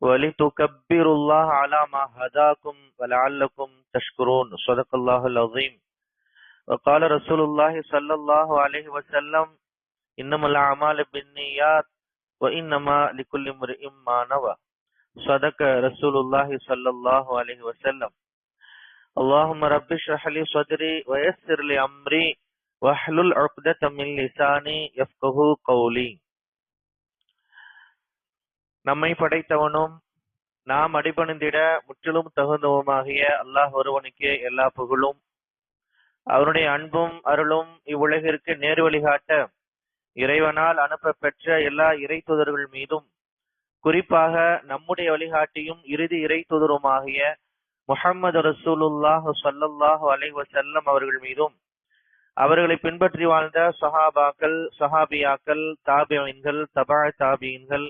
ولتكبروا الله على ما هداكم ولعلكم تشكرون. صدق الله العظيم. وقال رسول الله صلى الله عليه وسلم إنما الأعمال بالنيات وإنما لكل امرئ ما نوى. صدق رسول الله صلى الله عليه وسلم. اللهم رب اشرح لي صدري ويسر لي أمري واحلل عقدة من لساني يفقه قولي. நம்மை படைத்தவனும் நாம் அடிபணிந்திட முற்றிலும் தகுந்தவுமாகிய அல்லாஹ் ஒருவனுக்கே எல்லா புகழும். அவனுடைய அன்பும் அருளும் இவ்வுலகிற்கு நேர் வழிகாட்ட இறைவனால் அனுப்ப பெற்ற எல்லா இறை தூதர்கள் மீதும் குறிப்பாக நம்முடைய வழிகாட்டியும் இறுதி இறை தூதருமாகிய முஹம்மது ரசூலுல்லாஹ் ஸல்லல்லாஹு அலை வசல்லம் அவர்கள் மீதும் அவர்களை பின்பற்றி வாழ்ந்த சஹாபாக்கள் சஹாபியாக்கள் தாபியன்கள் தபா தாபியன்கள்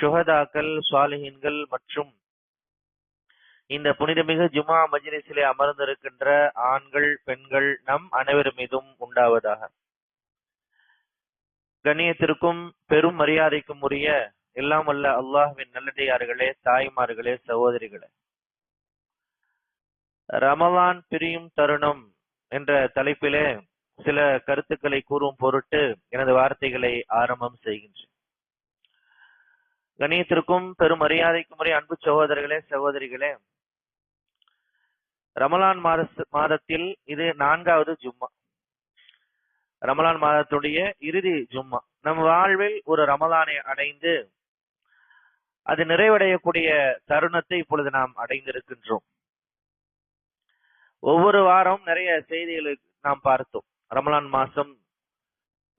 சுகதாக்கள் சாலிஹின்கள் மற்றும் இந்த புனிதமிகு ஜுமா மஜ்லிஸிலே அமர்ந்திருக்கின்ற ஆண்கள் பெண்கள் நம் அனைவர் மீதும் உண்டாவதாக. கண்ணியத்திற்கும் பெரும் மரியாதைக்கும் உரிய எல்லாம் அல்ல அல்லாஹுவின் நல்லடியார்களே தாய்மார்களே சகோதரிகளே. ரமலான் பிரியும் தருணம் என்ற தலைப்பிலே சில கருத்துக்களை கூறும் பொருட்டு எனது வார்த்தைகளை ஆரம்பம் செய்கின்றேன். கணியத்திற்கும் பெரும் மரியாதைக்கும் முறை அன்பு சகோதரர்களே சகோதரிகளே. ரமலான் மாத மாதத்தில் இது நான்காவது ஜும்மா. ரமலான் மாதத்துடைய இறுதி ஜும்மா. நம் வாழ்வில் ஒரு ரமலானை அடைந்து அது நிறைவடையக்கூடிய தருணத்தை இப்பொழுது நாம் அடைந்திருக்கின்றோம். ஒவ்வொரு வாரம் நிறைய செய்திகளை நாம் பார்த்தோம். ரமலான் மாசம்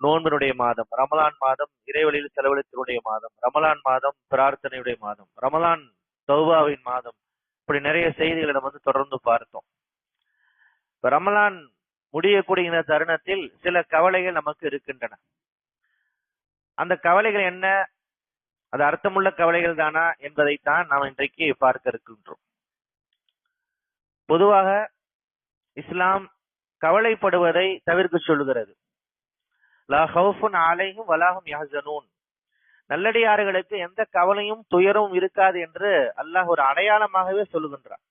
நோன்பனுடைய மாதம் ரமலான் மாதம் இறைவழியில் செலவழித்தனுடைய மாதம் ரமலான் மாதம் பிரார்த்தனையுடைய மாதம் ரமலான் தௌபாவின் மாதம் இப்படி நிறைய செய்திகளை நம்ம வந்து தொடர்ந்து பார்த்தோம். இப்ப ரமலான் முடியக்கூடிய இந்த தருணத்தில் சில கவலைகள் நமக்கு இருக்கின்றன. அந்த கவலைகள் என்ன? அது அர்த்தமுள்ள கவலைகள் தானா என்பதைத்தான் நாம் இன்றைக்கு பார்க்க இருக்கின்றோம். பொதுவாக இஸ்லாம் கவலைப்படுவதை தவிர்க்க சொல்லுகிறது. லா ஹவுஃபுன் அலைஹும் வலாஹும் யஹ்சனூன். நல்லடியார்களுக்கு எந்த கவலையும் துயரும் இருக்காது என்று அல்லாஹ் ஒரு அடையாளமாகவே சொல்லுகின்றார்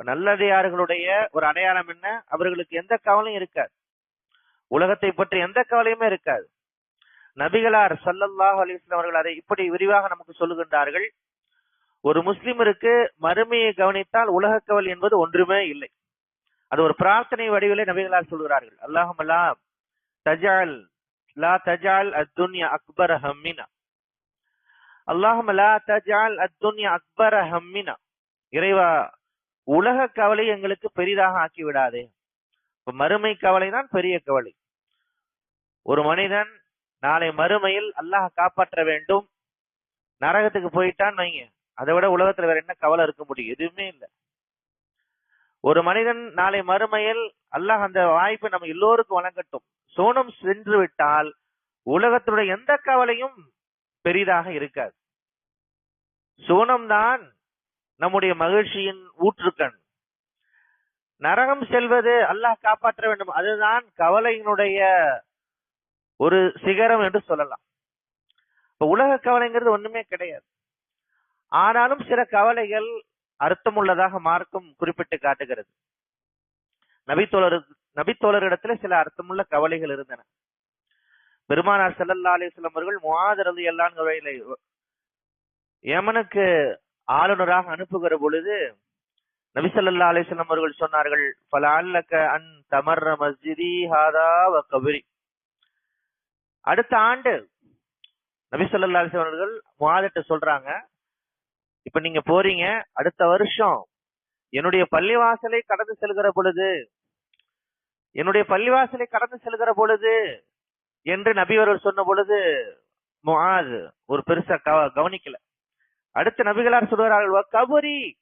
நல்லடியார்களுடைய ஒரு அடையாளம் என்ன? அவர்களுக்கு எந்த கவலையும் இருக்காது. உலகத்தை பற்றி எந்த கவலையுமே இருக்காது. நபிகளார் சல்லல்லாஹ் அலிஸ்லாம் அவர்கள் அதை இப்படி விரிவாக நமக்கு சொல்லுகின்றார்கள். ஒரு முஸ்லிமருக்கு மறுமையை கவனித்தால் உலக கவல் என்பது ஒன்றுமே இல்லை. அது ஒரு பிரார்த்தனை வடிவிலே நபிகளார் சொல்கிறார்கள். அல்லாஹமல்லாம் தஜால் லா தஜால் அத்துன்யா அக்பர் ஹம்மினா அல்லாஹும் லா தஜால் அத்துன்யா அக்பர் ஹம்மினா இறைவா உலக கவலை எங்களுக்கு பெரிதாக ஆக்கி விடாதே. மறுமை கவலை தான் பெரிய கவலை. ஒரு மனிதன் நாளை மறுமையில் அல்லாஹ் காப்பாற்ற வேண்டும். நரகத்துக்கு போயிட்டான் வைங்க. அதை விட உலகத்துல வேற என்ன கவலை இருக்க முடியும்? எதுவுமே இல்லை. ஒரு மனிதன் நாளை மறுமையில் அல்லாஹ் அந்த வாய்ப்பை நம்ம எல்லோருக்கும் வழங்கட்டும். சோனம் சென்று விட்டால் உலகத்துடைய எந்த கவலையும் பெரிதாக இருக்காது. சோனம் தான் நம்முடைய மகிழ்ச்சியின் ஊற்றுக்கண். நரகம் செல்வது அல்லாஹ் காப்பாற்ற வேண்டும். அதுதான் கவலையினுடைய ஒரு சிகரம் என்று சொல்லலாம். இப்ப உலக கவலைங்கிறது ஒண்ணுமே கிடையாது. ஆனாலும் சில கவலைகள் அர்த்தமுள்ளதாக மார்க்கும் குறிப்பிட்டு காட்டுகிறது. நபித்தோழருக்கு நபித்தோழரிடத்துல சில அர்த்தமுள்ள கவலைகள் இருந்தன. பெருமானார் செல்லல்லா அலிஸ்லாம் அவர்கள் முவாதரது எல்லான்களை யமனுக்கு ஆளுநராக அனுப்புகிற பொழுது நபி சொல்லா அலிஸ்லாம் அவர்கள் சொன்னார்கள் பல அல்லக்க அன் தமர்ற மஸ்ஜிதி ஹாதா வ கபரி. அடுத்த ஆண்டு நபி சொல்லா அலிஸ்லாம் அவர்கள் முவாதிட்ட சொல்றாங்க இப்ப நீங்க போறீங்க அடுத்த வருஷம் என்னுடைய பள்ளிவாசலை கடந்து செல்கிற பொழுது என்னுடைய பள்ளிவாசலை கடந்து செல்கிற பொழுது என்று நபிவர்கள் சொன்ன பொழுது முஆத் ஒரு பெருசா கவ- கவனிக்கல. அடுத்து நபிகளார் சொல்கிறார்கள் "வ கபரி.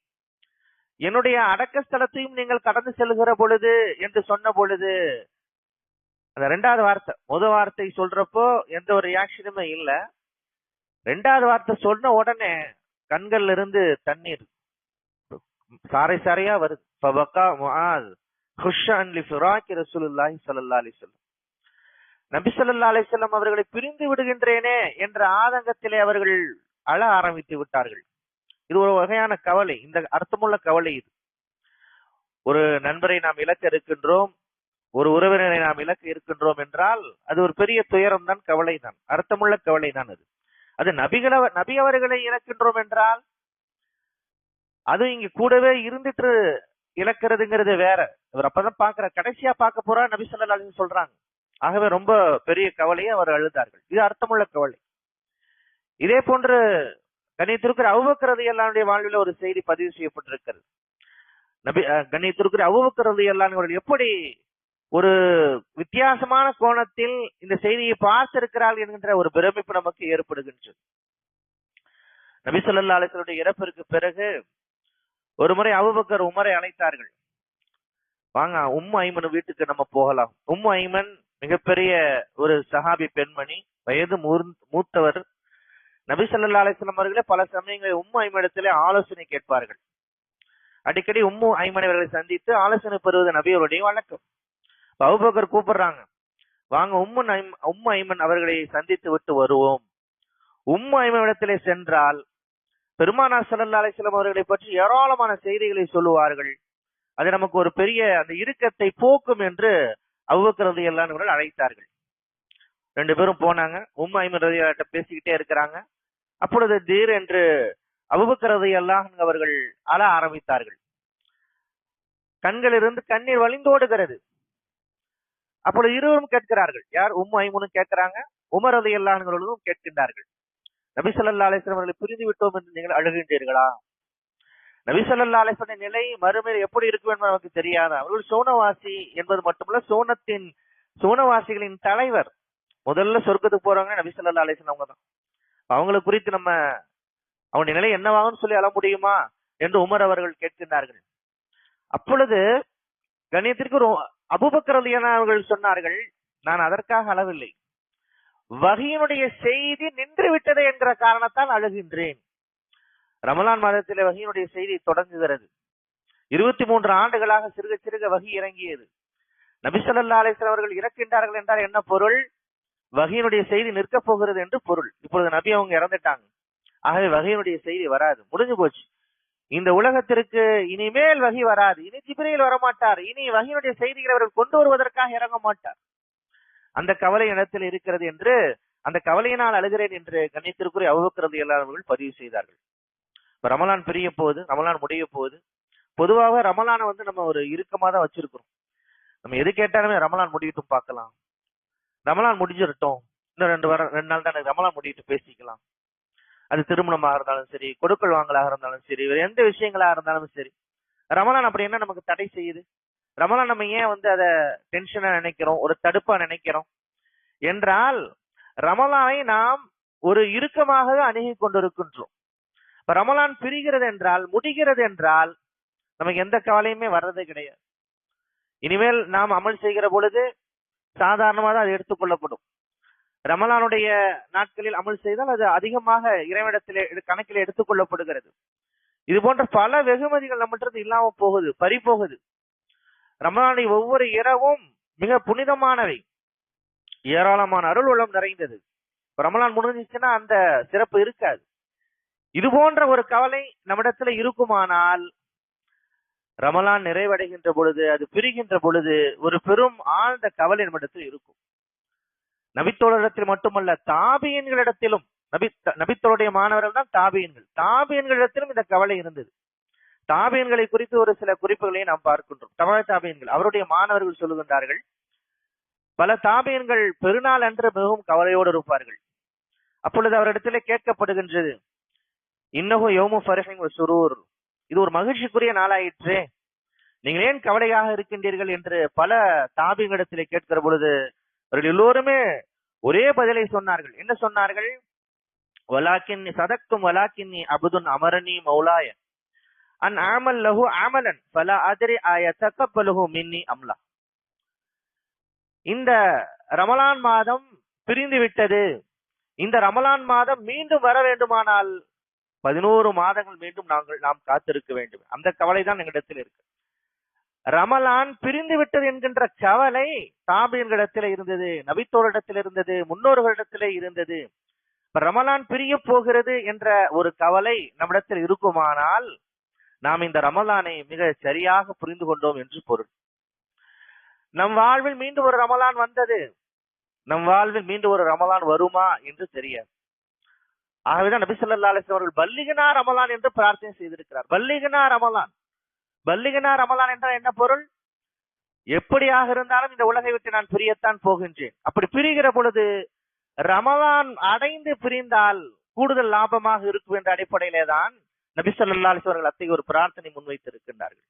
என்னுடைய அடக்க ஸ்தலத்தையும் நீங்கள் கடந்து செல்கிற பொழுது என்று சொன்ன பொழுது அந்த ரெண்டாவது வார்த்தை முத வார்த்தை சொல்றப்போ எந்த ஒரு ரியாக்ஷனுமே இல்ல. ரெண்டாவது வார்த்தை சொன்ன உடனே கண்கள்ல இருந்து தண்ணீர் சாரை சாரையா வருது. ஹுஷான் ரசூலுல்லாஹி நபி சொல்லா அலிசல்லம் அவர்களை பிரிந்து விடுகின்றேனே என்ற ஆதங்கத்திலே அவர்கள் அழ ஆரம்பித்து விட்டார்கள். இது ஒரு வகையான கவலை இந்த அர்த்தமுள்ள கவலை இது. ஒரு நண்பரை நாம் இழக்க இருக்கின்றோம் ஒரு உறவினரை நாம் இழக்க இருக்கின்றோம் என்றால் அது ஒரு பெரிய துயரம் தான் கவலை தான் அர்த்தமுள்ள கவலை தான் அது. அது நபிகள நபி அவர்களை இழக்கின்றோம் என்றால் அது இங்கு கூடவே இருந்துட்டு இழக்கிறதுங்கிறது வேற. இவர் அப்பதான் பாக்குற கடைசியா பார்க்க போறா நபி ஸல்லல்லாஹு சொல்றாங்க. ஆகவே ரொம்ப பெரிய கவலையை அவர் அழுதார்கள். இது அர்த்தமுள்ள கவலை. இதே போன்று கணித்திருக்கிற அவுபக்கரது எல்லாருடைய வாழ்வில் ஒரு செய்தி பதிவு செய்யப்பட்டிருக்கிறது. நபி அஹ், கண்ணியத்திற்கிற அவுபக்கரது எப்படி ஒரு வித்தியாசமான கோணத்தில் இந்த செய்தியை பார்த்திருக்கிறார்கள் என்கின்ற ஒரு பிரமிப்பு நமக்கு ஏற்படுகின்றது. நபி சொல்லா அலைஹி இறப்பிற்கு பிறகு ஒரு முறை அபுபக்கர் உமரை அழைத்தார்கள். வாங்க உம்மு ஐமன் வீட்டுக்கு நம்ம போகலாம். உம்மு ஐமன் மிகப்பெரிய ஒரு சஹாபி பெண்மணி வயது மூத்தவர். நபி சல்லா அலிஸ்லாம் அவர்களே பல சமயங்களில் உம்மு ஐமனிடத்திலே ஆலோசனை கேட்பார்கள். அடிக்கடி உம்மு ஐமன் அவர்களை சந்தித்து ஆலோசனை பெறுவது நபியோருடைய வழக்கம். அவுபகர் கூப்பிடுறாங்க வாங்க உம்மு ஐம்- உம்மு ஐமன் அவர்களை சந்தித்து விட்டு வருவோம். உம்மு ஐமனிடத்திலே சென்றால் பெருமானார் ஸல்லல்லாஹு அலிஸ்லாம் அவர்களை பற்றி ஏராளமான செய்திகளை சொல்லுவார்கள். அது நமக்கு ஒரு பெரிய அந்த இறுக்கத்தை போக்கும் என்று அவ்வக்கிறது எல்லாம் அழைத்தார்கள். ரெண்டு பேரும் போனாங்க. உம் ஐமன் ரதியாட்ட பேசிக்கிட்டே இருக்கிறாங்க. அப்பொழுது தீர் என்று அபுபக்கரது எல்லாம் அவர்கள் அழ ஆரம்பித்தார்கள். கண்களிலிருந்து கண்ணீர் வழிந்தோடுகிறது அப்பொழுது இருவரும் கேட்கிறார்கள். யார்? உம் ஐமுனும் கேட்கிறாங்க. உமர் எல்லாங்களும் கேட்கின்றார்கள். நபிசல்லா அலிஸ்லாம் அவர்களை புரிந்து விட்டோம் என்று நீங்கள் அழுகின்றீர்களா? நபிசல்லா ஸல்லல்லாஹு நிலை மறுமையில் எப்படி இருக்கும் என்பது நமக்கு தெரியாதா. அவர்கள் சோனவாசி என்பது மட்டுமல்ல சோனத்தின் சோனவாசிகளின் தலைவர். முதல்ல சொர்க்கத்துக்கு போறவங்க நபிசல்லா ஸல்லல்லாஹு அவங்க தான் அவங்களை குறித்து நம்ம அவனுடைய நிலை என்னவாகும் சொல்லி அழ முடியுமா என்று உமர் அவர்கள் கேட்கின்றார்கள். அப்பொழுது கணியத்திற்கு ஒரு அபூபக்கர் அவர்கள் சொன்னார்கள் நான் அதற்காக அளவில்லை வகையினுடைய செய்தி நின்று விட்டது என்ற காரணத்தால் அழுகின்றேன். ரமலான் மாதத்திலே வகையினுடைய செய்தி தொடங்குகிறது. இருபத்தி மூன்று ஆண்டுகளாக சிறுக சிறுக வகி இறங்கியது. நபிசல்லா ஸல்லல்லாஹு அவர்கள் இறக்கின்றார்கள் என்றால் என்ன பொருள்? வகையினுடைய செய்தி நிற்கப் போகிறது என்று பொருள். இப்பொழுது நபி அவங்க இறந்துட்டாங்க. ஆகவே வகையினுடைய செய்தி வராது. முடிஞ்சு போச்சு. இந்த உலகத்திற்கு இனிமேல் வகி வராது. இனி ஜிப்ரீல் வரமாட்டார். இனி வகையினுடைய செய்திகளை அவர்கள் கொண்டு வருவதற்காக இறங்க மாட்டார். அந்த கவலை இடத்தில் இருக்கிறது என்று அந்த கவலையினால் அழுகிறேன் என்று கண்ணியத்திற்குரிய அவ்வக்கிறது எல்லாவர்கள் பதிவு செய்தார்கள். இப்ப ரமலான் பிரிய போகுது ரமலான் முடிய போகுது பொதுவாக ரமலானை வந்து நம்ம ஒரு இறுக்கமா தான் வச்சிருக்கிறோம். நம்ம எது கேட்டாலுமே ரமலான் முடியட்டும் பார்க்கலாம். ரமலான் முடிஞ்சிடட்டும். இன்னும் ரெண்டு வாரம் ரெண்டு நாள் தான் ரமலான் முடிட்டு பேசிக்கலாம். அது திருமணமாக இருந்தாலும் சரி கொடுக்கல் வாங்கலாக இருந்தாலும் சரி வேற எந்த விஷயங்களா இருந்தாலும் சரி ரமலான் அப்படி என்ன நமக்கு தடை செய்யுது? ரமலா நம்ம ஏன் வந்து அதை டென்ஷனா நினைக்கிறோம்? ஒரு தடுப்பா நினைக்கிறோம்? என்றால் ரமலானை நாம் ஒரு இறுக்கமாக அணுகி கொண்டிருக்கின்றோம். இப்ப ரமலான் பிரிகிறது என்றால் முடிகிறது என்றால் நமக்கு எந்த கவலையுமே வர்றது கிடையாது. இனிமேல் நாம் அமல் செய்கிற பொழுது சாதாரணமாக தான் அது எடுத்துக்கொள்ளப்படும் ரமலானுடைய நாட்களில் அமல் செய்தால் அது அதிகமாக இறைவனிடத்திலே எடு- கணக்கில் எடுத்துக்கொள்ளப்படுகிறது இது போன்ற பல வெகுமதிகள் நம்மகிட்ட இல்லாம போகுது பறி போகுது ரமலானுடைய ஒவ்வொரு இரவும் மிக புனிதமானவை. ஏராளமான அருள் உளம் நிறைந்தது. ரமலான் முடிஞ்சிச்சுன்னா அந்த சிறப்பு இருக்காது. இது போன்ற ஒரு கவலை நம்மிடத்துல இருக்குமானால் ரமலான் நிறைவடைகின்ற பொழுது அது பிரிகின்ற பொழுது ஒரு பெரும் ஆழ்ந்த கவலை நம்மிடத்தில் இருக்கும். நபித்தோழரிடத்தில் மட்டுமல்ல தாபியன்களிடத்திலும் நபி நபித்தோடைய மாணவர்கள் தான் தாபியன்கள். தாபியன்களிடத்திலும் இந்த கவலை இருந்தது. தாபியன்களை குறித்து ஒரு சில குறிப்புகளையும் நாம் பார்க்கின்றோம். தமிழ் தாபியன்கள் அவருடைய மாணவர்கள் சொல்லுகின்றார்கள் பல தாபியன்கள் பெருநாள் அன்று மிகவும் கவலையோடு இருப்பார்கள். அப்பொழுது அவரிடத்திலே கேட்கப்படுகின்றது இன்னகோ யோமு ஃபரிஹின் சுரூர். இது ஒரு மகிழ்ச்சிக்குரிய நாளாயிற்றே. நீங்கள் ஏன் கவலையாக இருக்கின்றீர்கள்? என்று பல தாபியங்களிடத்திலே கேட்கிற பொழுது அவர்கள் எல்லோருமே ஒரே பதிலை சொன்னார்கள். என்ன சொன்னார்கள்? வலாக்கின் சதக்கும் வலாக்கின் அபுதுன் அமரணி மௌலாய. அன் ஆமல் லஹு ஆமலன் பல அதிரி ஆய தக்கப்பலுகு மின்னி அம்லா இந்த ரமலான் மாதம் பிரிந்து விட்டது. இந்த ரமலான் மாதம் மீண்டும் வர வேண்டுமானால் பதினோரு மாதங்கள் மீண்டும் நாங்கள் நாம் காத்திருக்க வேண்டும். அந்த கவலை தான் எங்களிடத்தில் இருக்கு. ரமலான் பிரிந்து விட்டது என்கின்ற கவலை தாபியன்களிடத்தில் இருந்தது நபித்தோரிடத்தில் இருந்தது முன்னோர்களிடத்திலே இருந்தது. ரமலான் பிரிய போகிறது என்ற ஒரு கவலை நம்மிடத்தில் இருக்குமானால் நாம் இந்த ரமலானை மிக சரியாக புரிந்து கொண்டோம் என்று பொருள். நம் வாழ்வில் மீண்டும் ஒரு ரமலான் வந்தது. நம் வாழ்வில் மீண்டும் ஒரு ரமலான் வருமா என்று தெரியாது. ஆகவேதான் நபி ஸல்லல்லாஹு அவர்கள் பல்லிகனா ரமலான் என்று பிரார்த்தனை செய்திருக்கிறார். பல்லிகனா ரமலான். பல்லிகனா ரமலான் என்றால் என்ன பொருள்? எப்படியாக இருந்தாலும் இந்த உலகை விட்டு நான் பிரியத்தான் போகின்றேன். அப்படி பிரிகிற பொழுது ரமலான் அடைந்து பிரிந்தால் கூடுதல் லாபமாக இருக்கும் என்ற அடிப்படையிலே தான் நபி ஸல்லல்லாஹு அவர்கள் அத்தகைய ஒரு பிரார்த்தனை முன்வைத்திருக்கின்றார்கள்.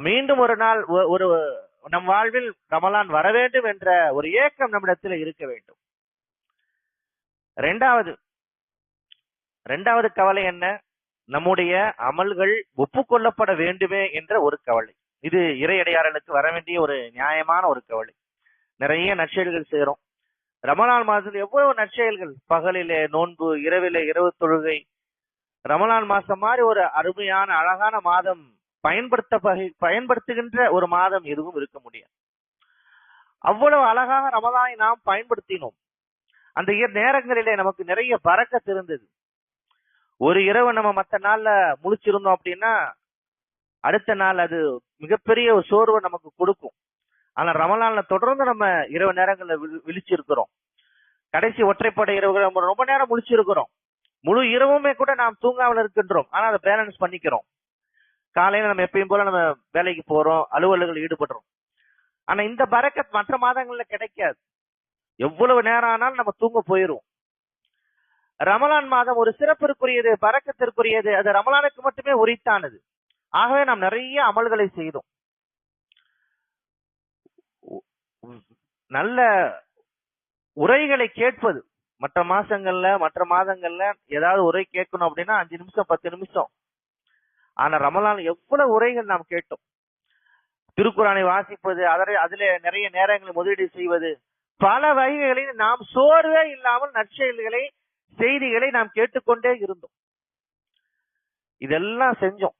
மீண்டும் ஒரு நாள் ஒ- ஒரு நம் வாழ்வில் ரமலான் வர வேண்டும் என்ற ஒரு ஏக்கம் நம்மிடத்தில் இருக்க வேண்டும். ரெண்டாவது ரெண்டாவது கவலை என்ன? நம்முடைய அமல்கள் ஒப்புக்கொள்ளப்பட வேண்டுமே என்ற ஒரு கவலை. இது இறையடையாளர்களுக்கு வர வேண்டிய ஒரு நியாயமான ஒரு கவலை. நிறைய நற்செயல்கள் சேரும் ரமலான் மாதத்தில் எவ்வளவு நற்செயல்கள்? பகலிலே நோன்பு இரவிலே இரவு தொழுகை ரமலான் மாசம் மாதிரி ஒரு அருமையான அழகான மாதம் பயன்படுத்த பயன்படுத்துகின்ற ஒரு மாதம் எதுவும் இருக்க முடியாது. அவ்வளவு அழகாக ரமலானை நாம் பயன்படுத்தினோம். அந்த நேரங்களிலே நமக்கு நிறைய பறக்கத்து இருந்தது ஒரு இரவு நம்ம மத்த நாள்ல முழிச்சிருந்தோம் அப்படின்னா அடுத்த நாள் அது மிகப்பெரிய ஒரு சோர்வை நமக்கு கொடுக்கும். ஆனா ரமலான்ல தொடர்ந்து நம்ம இரவு நேரங்கள்ல விழிச்சிருக்கிறோம். கடைசி ஒற்றைப்படை இரவுகள் நம்ம ரொம்ப நேரம் முழிச்சிருக்கிறோம். முழு இரவுமே கூட நாம் தூங்காமல் இருக்கின்றோம். ஆனா அதை பேலன்ஸ் பண்ணிக்கிறோம். காலையில நம்ம எப்பயும் போல நம்ம வேலைக்கு போறோம் அலுவலர்கள் ஈடுபடுறோம். ஆனா இந்த பரக்கத் மற்ற மாதங்கள்ல கிடைக்காது. எவ்வளவு நேரம் ஆனாலும் நம்ம தூங்க போயிரும். ரமலான் மாதம் ஒரு சிறப்பிற்குரியது பறக்கத்திற்குரியது. அது ரமலானுக்கு மட்டுமே உரித்தானது. ஆகவே நாம் நிறைய அமல்களை செய்தோம். நல்ல உரைகளை கேட்பது மற்ற மாசங்கள்ல மற்ற மாதங்கள்ல ஏதாவது உரை கேட்கணும் அப்படின்னா அஞ்சு நிமிஷம் பத்து நிமிஷம். ஆனா ரமலான் எவ்வளவு உரைகள் நாம் கேட்டோம். திருக்குறானை வாசிப்பது அதை அதிலே நிறைய நேரங்களை முதலீடு செய்வது பல வகைகளில் நாம் சோர்வே இல்லாமல் நற்செயல்களை செய்திகளை நாம் கேட்டுக்கொண்டே இருந்தோம். இதெல்லாம் செஞ்சோம்.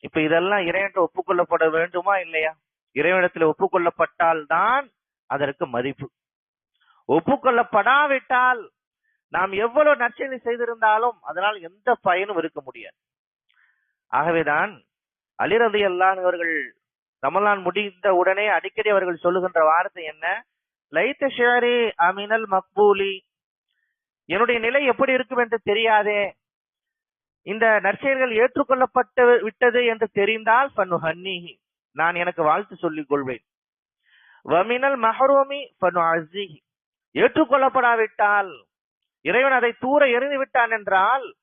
இப்ப இதெல்லாம் இறைவன் ஒப்புக்கொள்ளப்பட வேண்டுமா இல்லையா? இறைவனிடத்தில் ஒப்புக்கொள்ளப்பட்டால் தான் அதற்கு மதிப்பு. ஒப்புக்கொள்ளப்படாவிட்டால் நாம் எவ்வளவு நற்செயலை செய்திருந்தாலும் அதனால் எந்த பயனும் இருக்க முடியாது. ஆகவேதான் அலிரதி அல்லாதவர்கள் ரமலான் முடிந்த உடனே அடிக்கடி அவர்கள் சொல்லுகின்ற வார்த்தை என்ன? லைத்த ஷேரி அமினல் மக்பூலி. என்னுடைய நிலை எப்படி இருக்கும் என்று தெரியாதே. இந்த நற்செயல்கள் ஏற்றுக்கொள்ளப்பட்டு விட்டது என்று தெரிந்தால் பனு ஹன்னிஹி நான் எனக்கு வாழ்த்து சொல்லிக் கொள்வேன். வமினல் மஹரோமி பனு அசிஹி ஏற்றுக்கொள்ளப்படாவிட்டால் இறைவன் அதை தூர எறிந்து விட்டான் என்றால்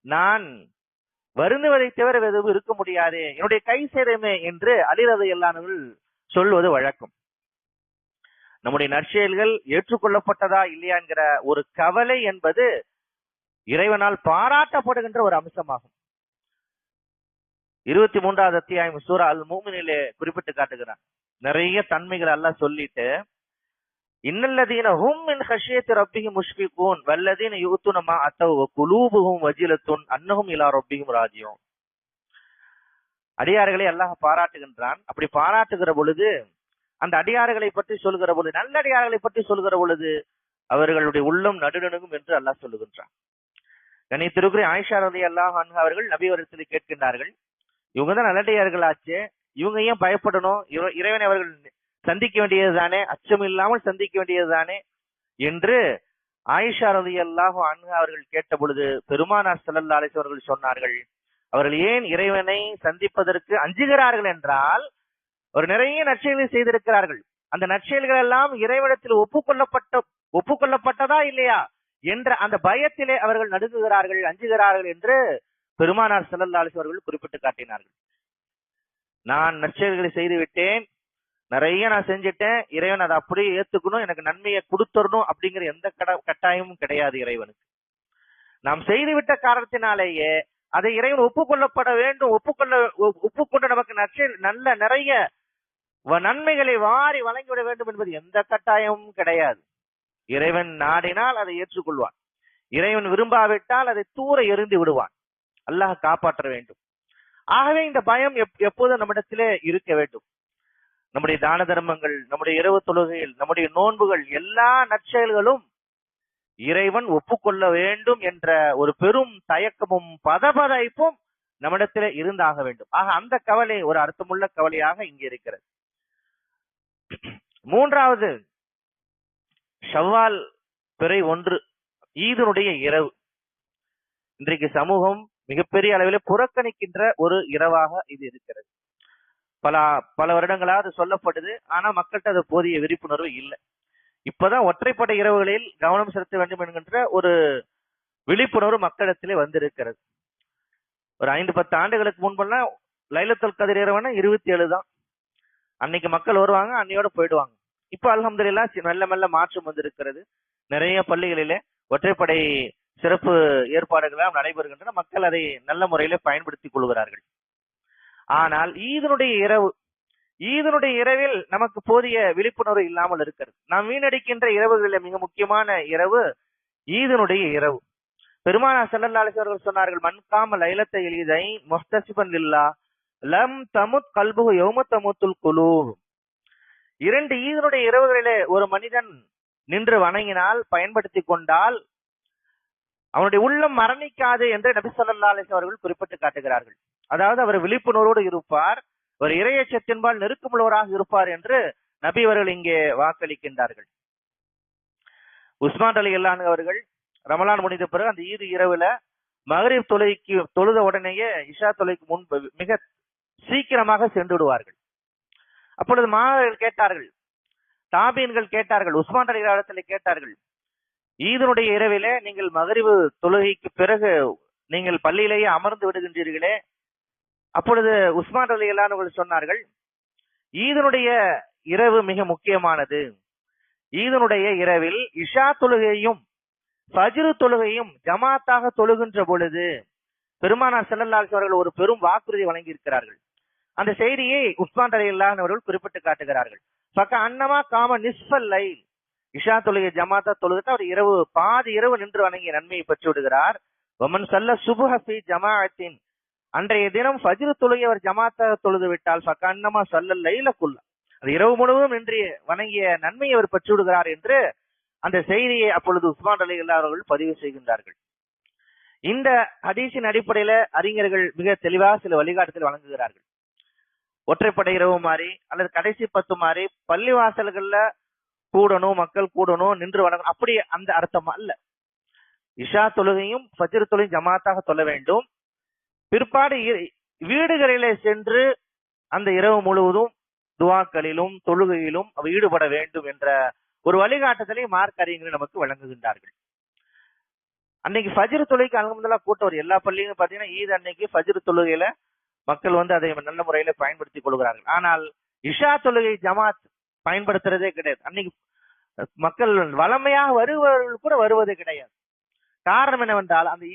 நான் வருந்துவதை தவிர எதுவும் இருக்க முடியாதே. என்னுடைய கை சேதமே என்று அலிரதை எல்லானவர்கள் சொல்வது வழக்கம். நம்முடைய நற்செயல்கள் ஏற்றுக்கொள்ளப்பட்டதா இல்லையா என்கிற ஒரு கவலை என்பது இறைவனால் பாராட்டப்படுகின்ற ஒரு அம்சமாகும். இருபத்தி மூன்றாவது அத்தியாயம் சூரா அல் மூமினிலே குறிப்பிட்டு காட்டுகிறான். நிறைய தன்மைகள் எல்லாம் சொல்லிட்டு இன்னல்லதீன ஹும் மின் ஹஷியத்தி ரப்பிஹிம் முஷ்பிகூன் வல்லதீன யூத்துன அத்தவ குலூபுஹும் வஜிலத்துன் அன்னஹும் இலா ரப்பிஹிம் ராஜியும் அடியார்களை அல்லாஹ் பாராட்டுகின்றான். அப்படி பாராட்டுகிற பொழுது அந்த அடியார்களை பற்றி சொல்கிற பொழுது நல்ல அடியார்களை பற்றி சொல்கிற பொழுது அவர்களுடைய உள்ளம் நடுநடுங்கும் என்று அல்லாஹ் சொல்லுகின்றான். கணித்திருக்கிற ஆயிஷா ரதி அல்லாஹ் அவர்கள் நபி கேட்கின்றார்கள் இவங்க தான் நல்லடியார்கள் ஆச்சு இவங்க ஏன் பயப்படணும்? இவ- இறைவனை அவர்கள் சந்திக்க வேண்டியது தானே அச்சம் இல்லாமல் சந்திக்க வேண்டியது தானே என்று ஆயிஷா ரதி அல்லாஹு அன்ஹா அவர்கள் கேட்ட பொழுது பெருமானார் ஸல்லல்லாஹு அலிஸ் அவர்கள் சொன்னார்கள் அவர்கள் ஏன் இறைவனை சந்திப்பதற்கு அஞ்சுகிறார்கள் என்றால் ஒரு நிறைய நற்செயல்களை செய்திருக்கிறார்கள். அந்த நற்செயல்கள் எல்லாம் இறைவனத்தில் ஒப்புக்கொள்ளப்பட்ட ஒப்புக்கொள்ளப்பட்டதா இல்லையா? என்ற அந்த பயத்திலே அவர்கள் நடுங்குகிறார்கள் அஞ்சுகிறார்கள் என்று பெருமானார் ஸல்லல்லாஹு அலிஸ் அவர்கள் குறிப்பிட்டு காட்டினார்கள். நான் நற்செயல்களை செய்துவிட்டேன் நிறைய நான் செஞ்சுட்டேன். இறைவன் அதை அப்படியே ஏத்துக்கணும். எனக்கு நன்மையை கொடுத்துடணும் அப்படிங்கிற எந்த கட கட்டாயமும் கிடையாது இறைவனுக்கு. நாம் செய்துவிட்ட காரணத்தினாலேயே அதை இறைவன் ஒப்புக்கொள்ளப்பட வேண்டும். ஒப்புக்கொள்ள ஒ- ஒப்புக்கொண்டு நமக்கு நற்செயல் நல்ல நிறைய வ- நன்மைகளை வாரி வழங்கிவிட வேண்டும் என்பது எந்த கட்டாயமும் கிடையாது. இறைவன் நாடினால் அதை ஏற்றுக்கொள்வான். இறைவன் விரும்பாவிட்டால் அதை தூர எரிந்து விடுவான். அல்லாஹ் காப்பாற்ற வேண்டும். ஆகவே இந்த பயம் எப்- எப்போதும் நம்மிடத்திலே இருக்க வேண்டும். நம்முடைய தான தர்மங்கள் நம்முடைய இரவு தொழுகைகள் நம்முடைய நோன்புகள் எல்லா நற்செயல்களும் இறைவன் ஒப்புக்கொள்ள வேண்டும் என்ற ஒரு பெரும் தயக்கமும் பதபதைப்பும் நம்மிடத்தில் இருந்தாக வேண்டும். ஆக அந்த கவலை ஒரு அர்த்தமுள்ள கவலையாக இங்கே இருக்கிறது. மூன்றாவது ஷவ்வால் பிறை ஒன்று ஈதனுடைய இரவு. இன்றைக்கு சமூகம் மிகப்பெரிய அளவில் புறக்கணிக்கின்ற ஒரு இரவாக இது இருக்கிறது. பல பல வருடங்களாக அது சொல்லப்படுது ஆனா மக்கள்கிட்ட அது போதிய விழிப்புணர்வு இல்லை. இப்பதான் ஒற்றைப்படை இரவுகளில் கவனம் செலுத்த வேண்டும் என்கின்ற ஒரு விழிப்புணர்வு மக்களிடத்திலே வந்திருக்கிறது. ஒரு ஐந்து பத்து ஆண்டுகளுக்கு முன்பெல்லாம் லைலத்தொல் கதிர் இரவுனா இருபத்தி ஏழு தான். அன்னைக்கு மக்கள் வருவாங்க அன்னையோட போயிடுவாங்க. இப்ப அல்ஹம்துலில்லாஹ் சி- மெல்ல மெல்ல மாற்றம் வந்திருக்கிறது. நிறைய பள்ளிகளிலே ஒற்றைப்படை சிறப்பு ஏற்பாடுகளாக நடைபெறுகின்றன. மக்கள் அதை நல்ல முறையில பயன்படுத்திக் கொள்கிறார்கள். ஆனால் ஈதனுடைய இரவு ஈதனுடைய இரவில் நமக்கு போதிய விழிப்புணர்வு இல்லாமல் இருக்கிறது. நாம் வீணடிக்கின்ற இரவுகளில் மிக முக்கியமான இரவு ஈதனுடைய இரவு. பெருமானா ஸல்லல்லாஹு அலைஹி சொன்னார்கள் மன்காம லைலத்தை எளிதை முஹ்தசிபன் இல்லா லம் தமுத் கல்புகு யௌம தமுத்துல் குழு இரண்டு ஈதனுடைய இரவுகளிலே ஒரு மனிதன் நின்று வணங்கினால் பயன்படுத்தி கொண்டால் அவனுடைய உள்ளம் மரணிக்காது என்று நபி ஸல்லல்லாஹு அவர்கள் குறிப்பிட்டு காட்டுகிறார்கள். அதாவது அவர் விழிப்புணர்வோடு இருப்பார் ஒரு இறையச்சத்தின்பால் நெருக்கமுள்ளவராக இருப்பார் என்று நபி அவர்கள் இங்கே வாக்களிக்கின்றார்கள். உஸ்மான் அலி அல்லான் அவர்கள் ரமலான் முடிந்த பிறகு அந்த ஈது இரவுல மகரீப் தொலைக்கு தொழுத உடனேயே இஷா தொலைக்கு முன்பு மிக சீக்கிரமாக சென்று விடுவார்கள் அப்பொழுது மாணவர்கள் கேட்டார்கள் தாபீன்கள் கேட்டார்கள் உஸ்மான் அலி இடத்துல கேட்டார்கள் ஈதனுடைய இரவிலே நீங்கள் மகரிவு தொழுகைக்கு பிறகு நீங்கள் பள்ளியிலேயே அமர்ந்து விடுகின்றீர்களே. அப்பொழுது உஸ்மான் அலி அல்லானவர்கள் சொன்னார்கள் ஈதனுடைய இரவு மிக முக்கியமானது. ஈதனுடைய இரவில் இஷா தொழுகையும் ஃபஜ்ரு தொழுகையும் ஜமாத்தாக தொழுகின்ற பொழுது பெருமானார் செல்லல்லாஸ் அவர்கள் ஒரு பெரும் வாக்குறுதி வழங்கி இருக்கிறார்கள் அந்த செய்தியை உஸ்மான் அலி அல்லானவர்கள் குறிப்பிட்டு காட்டுகிறார்கள். பக்க அன்னமா காம நிஸ்பல் லைல். இஷா தொழுகை ஜமாத்தா தொழுகத்தை அவர் இரவு பாதி இரவு நின்று வணங்கிய நன்மையை பெற்று விடுகிறார். ஒமன் சல்ல சுபஹி ஜமாஅத்தின். அன்றைய தினம் ஃபஜ்ரு தொழுகை அவர் ஜமாத்தா தொழுது விட்டால் ஃபக்க சல்ல லைலக்குள்ள அது இரவு முழுவதும் நின்று வணங்கிய நன்மையை அவர் பெற்று விடுகிறார் என்று அந்த செய்தியை அப்பொழுது உஸ்மான் அலி அவர்கள் பதிவு செய்கின்றார்கள். இந்த ஹதீஸின் அடிப்படையில அறிஞர்கள் மிக தெளிவாக சில வழிகாட்டுதல் வழங்குகிறார்கள். ஒற்றைப்படை இரவு மாதிரி அல்லது கடைசி பத்து மாதிரி பள்ளி வாசல்கள்ல கூடணும் மக்கள் கூடணும் நின்று வணங்கணும். அப்படி அந்த அர்த்தம் அல்ல. இஷா தொழுகையும் ஃபஜ்ர் தொழுகையும் ஜமாத்தாக சொல்ல வேண்டும். பிற்பாடு இ- வீடுகளிலே சென்று அந்த இரவு முழுவதும் துவாக்களிலும் தொழுகையிலும் அவ ஈடுபட வேண்டும் என்ற ஒரு வழிகாட்டுதலை மார்க் அறிஞர்கள் நமக்கு வழங்குகின்றார்கள். அன்னைக்கு ஃபஜிர் தொழுகைக்கு அலமதுல்லா கூட்டம் ஒரு எல்லா பள்ளியும் பாத்தீங்கன்னா ஈத் அன்னைக்கு ஃபஜிர் தொழுகையில மக்கள் வந்து அதை நல்ல முறையில பயன்படுத்திக் கொள்கிறார்கள். ஆனால் இஷா தொழுகை ஜமாத் பயன்படுத்துறதே கிடையாது. அன்னைக்கு மக்கள் வளமையாக வருபவர்கள் கூட வருவது கிடையாது. காரணம் என்னவென்றால் அந்த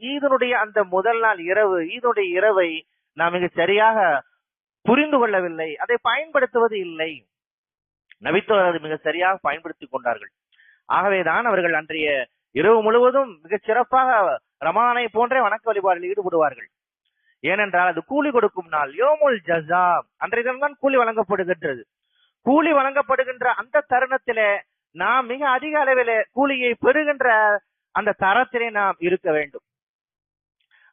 ஈதனுடைய அந்த முதல் நாள் இரவு ஈதனுடைய இரவை நாம் மிக சரியாக புரிந்து கொள்ளவில்லை. அதை பயன்படுத்துவது இல்லை. நபித்தோர் அதை மிக சரியாக பயன்படுத்தி கொண்டார்கள். ஆகவேதான் அவர்கள் அன்றைய இரவு முழுவதும் மிகச் சிறப்பாக ரமானை போன்றே வணக்க வழிபாடில் ஈடுபடுவார்கள். ஏனென்றால் அது கூலி கொடுக்கும் நாள். யோமுல் ஜசா அன்றைய தினம்தான் கூலி வழங்கப்படுகின்றது. கூலி வழங்கப்படுகின்ற அந்த தருணத்திலே நாம் மிக அதிக அளவிலே கூலியை பெறுகின்ற அந்த தரத்திலே நாம் இருக்க வேண்டும்.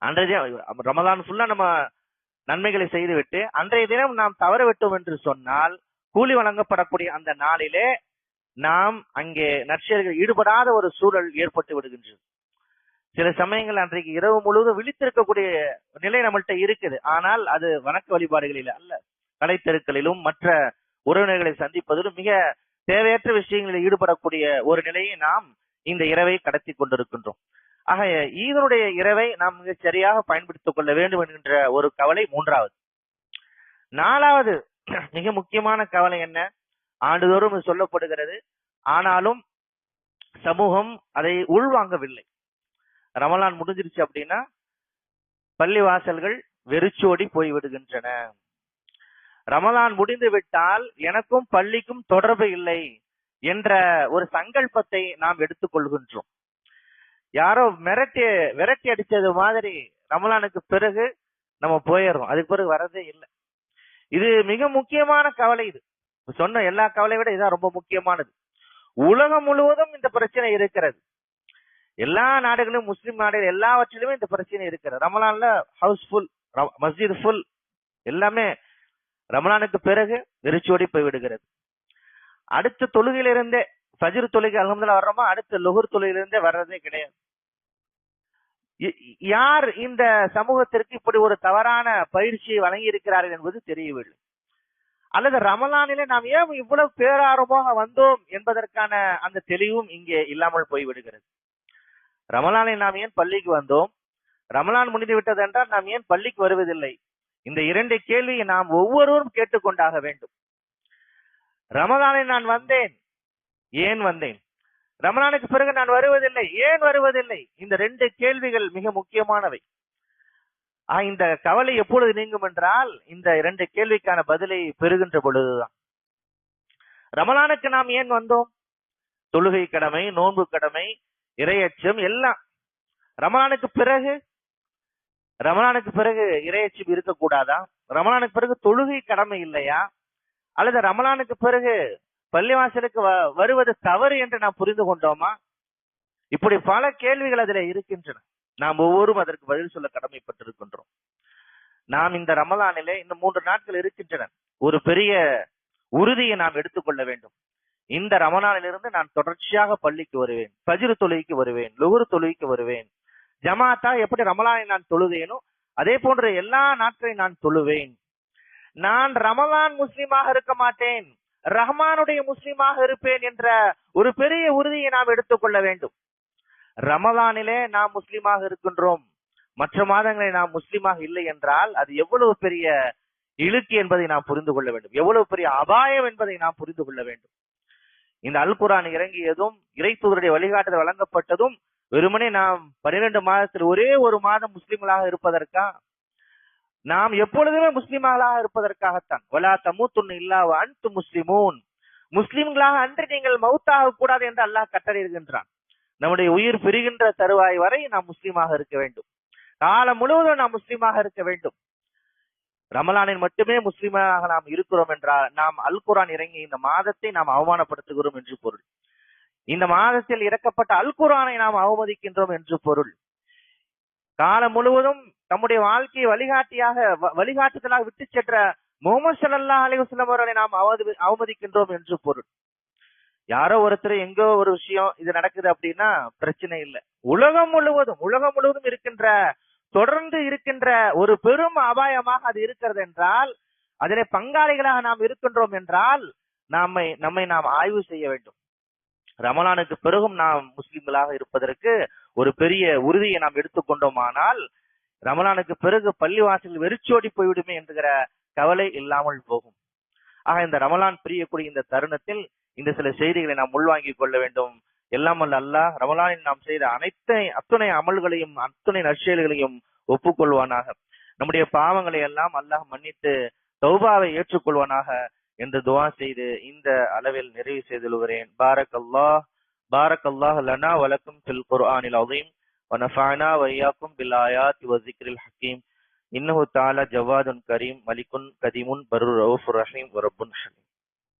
அன்றைய தினம் ஃபுல்லா நம்ம நன்மைகளை செய்துவிட்டு அன்றைய தினம் நாம் தவற விட்டோம் என்று சொன்னால் கூலி வழங்கப்படக்கூடிய அந்த நாளிலே நாம் அங்கே நற்செயல்கள் ஈடுபடாத ஒரு சூழல் ஏற்பட்டு விடுகின்றது. சில சமயங்கள் அன்றைக்கு இரவு முழுவதும் விழித்திருக்கக்கூடிய நிலை நம்மள்கிட்ட இருக்குது. ஆனால் அது வணக்க வழிபாடுகளில் அல்ல. கடைத்தெருக்களிலும் மற்ற உறவினர்களை சந்திப்பதிலும் மிக தேவையற்ற விஷயங்களில் ஈடுபடக்கூடிய ஒரு நிலையை நாம் இந்த இரவை கடத்தி கொண்டிருக்கின்றோம். ஆக ஈதனுடைய இரவை நாம் மிக சரியாக பயன்படுத்திக் கொள்ள வேண்டும் என்கின்ற ஒரு கவலை மூன்றாவது. நாலாவது மிக முக்கியமான கவலை என்ன? ஆண்டுதோறும் இது சொல்லப்படுகிறது. ஆனாலும் சமூகம் அதை உள்வாங்கவில்லை. ரமலான் முடிஞ்சிருச்சு அப்படின்னா பள்ளி வாசல்கள் வெறிச்சோடி போய் விடுகின்றன ரமலான் முடிந்து விட்டால் எனக்கும் பள்ளிக்கும் தொடர்பு இல்லை என்ற ஒரு சங்கல்பத்தை நாம் எடுத்துக்கொள்கின்றோம். யாரோ மிரட்டி விரட்டி அடிச்சது மாதிரி ரமலானுக்கு பிறகு நம்ம போயிடுறோம். அதுக்கு பிறகு வரதே இல்லை. இது மிக முக்கியமான கவலை இது. சொன்ன எல்லா கவலையை விட இதான் ரொம்ப முக்கியமானது. உலகம் முழுவதும் இந்த பிரச்சனை இருக்கிறது. எல்லா நாடுகளிலும் முஸ்லிம் நாடுகள் எல்லாவற்றிலுமே இந்த பிரச்சனை இருக்கிறது. ரமலான்ல ஹவுஸ் ஃபுல் மஸ்ஜித் ஃபுல் எல்லாமே ரமலானுக்கு பிறகு வெறிச்சோடி போய் விடுகிறது. அடுத்த தொழுகையிலிருந்தே ஃபஜ்ர் தொழுகை அலமதுல வர்றோமா? அடுத்த லுகர் தொழுகையிலிருந்தே வர்றதே கிடையாது. யார் இந்த சமூகத்திற்கு இப்படி ஒரு தவறான பயிற்சியை வழங்கி இருக்கிறார்கள் என்பது தெரியவில்லை. அல்லது ரமலானிலே நாம் ஏன் இவ்வளவு பேரார்வமாக வந்தோம் என்பதற்கான அந்த தெளிவும் இங்கே இல்லாமல் போய்விடுகிறது ரமலானில் நாம் ஏன் பள்ளிக்கு வந்தோம்? ரமலான் முடிந்து விட்டது என்றால் நாம் ஏன் பள்ளிக்கு வருவதில்லை? இந்த இரண்டு கேள்வியை நாம் ஒவ்வொருவரும் கேட்டுக்கொண்டாக வேண்டும். ரமதானை நான் வந்தேன். ஏன் வந்தேன்? ரமணானுக்கு பிறகு நான் வருவதில்லை. ஏன் வருவதில்லை? இந்த ரெண்டு கேள்விகள் மிக முக்கியமானவை. ஆ, இந்த கவலை எப்பொழுது நீங்கும் என்றால் இந்த இரண்டு கேள்விக்கான பதிலை பெறுகின்ற பொழுதுதான். ரமலானுக்கு நாம் ஏன் வந்தோம்? தொழுகை கடமை நோன்பு கடமை இரையச்சம் எல்லாம். ரமலானுக்கு பிறகு ரமணானுக்கு பிறகு இரையச்சம் இருக்கக்கூடாதா? ரமணானுக்கு பிறகு தொழுகை கடமை இல்லையா? அல்லது ரமணானுக்கு பிறகு பள்ளிவாசலுக்கு வ- வருவது தவறு என்று நாம் புரிந்து கொண்டோமா? இப்படி பல கேள்விகள் அதில் இருக்கின்றன. நாம் ஒவ்வொரும் அதற்கு பதில் சொல்ல கடமைப்பட்டிருக்கின்றோம். நாம் இந்த ரமலானிலே இந்த மூன்று நாட்கள் இருக்கின்றன. ஒரு பெரிய உறுதியை நாம் எடுத்துக்கொள்ள வேண்டும். இந்த ரமணானிலிருந்து நான் தொடர்ச்சியாக பள்ளிக்கு வருவேன் ஃபஜ்ர் தொழுகைக்கு வருவேன் லுகுரு தொழுகைக்கு வருவேன் ஜமாத்தா எப்படி ரமலானை நான் தொழுவேனோ அதே போன்ற எல்லா நாட்களையும் நான் தொழுவேன். நான் ரமலான் முஸ்லிமாக இருக்க மாட்டேன். ரஹ்மானுடைய முஸ்லீமாக இருப்பேன் என்ற ஒரு பெரிய உறுதியை நாம் எடுத்துக்கொள்ள வேண்டும். ரமலானிலே நாம் முஸ்லிமாக இருக்கின்றோம். மற்ற மாதங்களில் நாம் முஸ்லிமாக இல்லை என்றால் அது எவ்வளவு பெரிய இழுக்கு என்பதை நாம் புரிந்து கொள்ள வேண்டும். எவ்வளவு பெரிய அபாயம் என்பதை நாம் புரிந்து கொள்ள வேண்டும். இந்த அல் குரான் இறங்கியதும் இறைத்தூதருடைய வழிகாட்டுதல் வழங்கப்பட்டதும் வெறுமனே நாம் பன்னிரண்டு மாதத்தில் ஒரே ஒரு மாதம் முஸ்லிம்களாக இருப்பதற்கா? நாம் எப்பொழுதுமே முஸ்லிம்களாக இருப்பதற்காகத்தான். வலா தமூத்துன்னு இல்லாவ அன்து முஸ்லிமூன். முஸ்லிம்களாக அன்று நீங்கள் மவுத்தாக கூடாது என்று அல்லாஹ் கட்டளையிடுகின்றான் நம்முடைய உயிர் பிரிகின்ற தருவாய் வரை நாம் முஸ்லீமாக இருக்க வேண்டும். காலம் முழுவதும் நாம் முஸ்லிமாக இருக்க வேண்டும். ரமலானில் மட்டுமே முஸ்லீமாக நாம் இருக்கிறோம் என்றால் நாம் அல் குரான் இறங்கி இந்த மாதத்தை நாம் அவமானப்படுத்துகிறோம் என்று பொருள். இந்த மாதத்தில் இறக்கப்பட்ட அல் குரானை நாம் அவமதிக்கின்றோம் என்று பொருள். காலம் முழுவதும் நம்முடைய வாழ்க்கையை வழிகாட்டியாக வ- வழிகாட்டுதலாக விட்டு சென்ற முகமது சல்லா அலிவசலம் அவர்களை நாம் அவமதிக்கின்றோம் என்று பொருள். யாரோ ஒருத்தர் எங்கோ ஒரு விஷயம் இது நடக்குது அப்படின்னா பிரச்சனை இல்லை. உலகம் முழுவதும் உலகம் முழுவதும் இருக்கின்ற தொடர்ந்து இருக்கின்ற ஒரு பெரும் அபாயமாக அது இருக்கிறது என்றால் அதிலே பங்காளிகளாக நாம் இருக்கின்றோம் என்றால் நம்மை நம்மை நாம் ஆய்வு செய்ய வேண்டும். ரமலானுக்கு பிறகும் நாம் முஸ்லிம்களாக இருப்பதற்கு ஒரு பெரிய உறுதியை நாம் எடுத்துக்கொண்டோமானால் ரமலானுக்கு பிறகு பள்ளிவாசல் வெறிச்சோடி போய்விடுமே என்கிற கவலை இல்லாமல் போகும். ஆக இந்த ரமலான் பிரியக்கூடிய இந்த தருணத்தில் இந்த சில செய்திகளை நாம் உள்வாங்கிக் கொள்ள வேண்டும். எல்லாம் அல்ல அல்லாஹ் ரமலானில் நாம் செய்த அனைத்து அத்துணை அமல்களையும் அத்துணை நற்செயல்களையும் ஒப்புக்கொள்வானாக. நம்முடைய பாவங்களை எல்லாம் அல்லாஹ் மன்னித்து தௌபாவை ஏற்றுக்கொள்வானாக. என்று துவா செய்து இந்த அளவில் நிறைவு செய்துள்ளேன் பாரக் அல்லாஹ் பாரக் அல்லாஹ் லனா வலக்கும் ஃபில் குர்ஆனில் அஸீம் ونفعنا وإياكم بالآيات والذكر الحكيم إنه تعالى جواد كريم ملك قديم بر رؤوف رحيم ورب حليم